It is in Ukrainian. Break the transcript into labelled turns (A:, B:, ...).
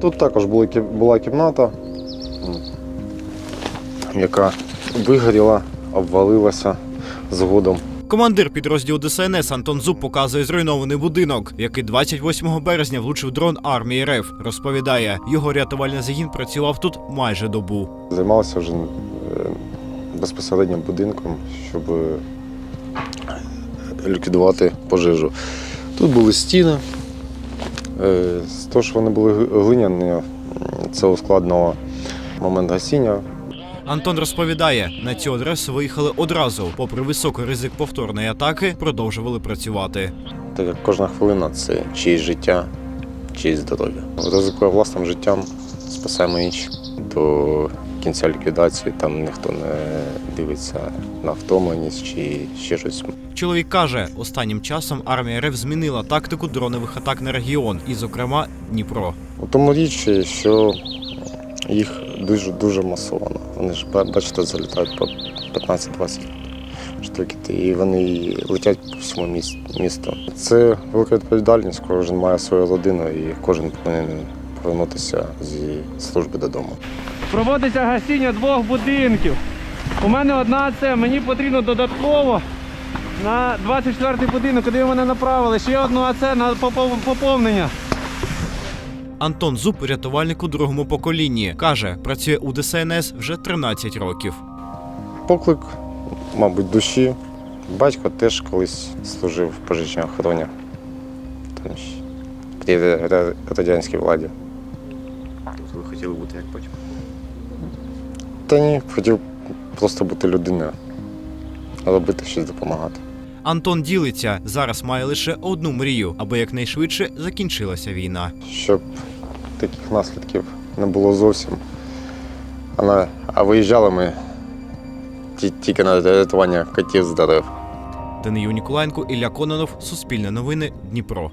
A: Тут також була кімната, яка вигоріла, обвалилася згодом.
B: Командир підрозділу ДСНС Антон Зуб показує зруйнований будинок, який 28 березня влучив дрон армії РФ. Розповідає, його рятувальний загін працював тут майже добу.
A: Займався вже е, безпосередньо будинком, щоб е, ліквідувати пожежу. Тут були стіни. Е, З того, що вони були глиняні, це ускладнило момент гасіння.
B: Антон розповідає, на цю адресу виїхали одразу. Попри високий ризик повторної атаки, продовжували працювати.
A: Так як кожна хвилина це чиїсь життя, чиїсь здоров'я. Ризикує власним життям, спасаємо інших. До кінця ліквідації там ніхто не дивиться на втомленість чи ще щось.
B: Чоловік каже, останнім часом армія РФ змінила тактику дронових атак на регіон, і, зокрема, Дніпро.
A: У тому річ, що їх дуже дуже масовано. Вони ж бачите, залітають по 15-20 штуки, і вони летять по всьому місту. Це велика відповідальність, кожен має свою родину і кожен повинен повернутися зі служби додому.
C: Проводиться гасіння двох будинків. У мене одна це, мені потрібно додатково на 24-й будинок, куди мене направили. Ще одну АЦ на поповнення.
B: Антон Зуб рятувальник у другому поколінні. Каже, працює у ДСНС вже 13 років.
A: Поклик, мабуть, душі. Батько теж колись служив в пожежній охороні. При ра- ра- радянській владі.
D: Хотіли бути як батько?
A: Та ні, хотів просто бути людиною, робити щось допомагати.
B: Антон ділиться, зараз має лише одну мрію, аби якнайшвидше закінчилася війна.
A: Щоб таких наслідків не було зовсім. А, на, а виїжджали ми ті- тільки на рятування котів з дерев.
B: Данию Ніколаєнко, Ілля Кононов, Суспільне новини, Дніпро.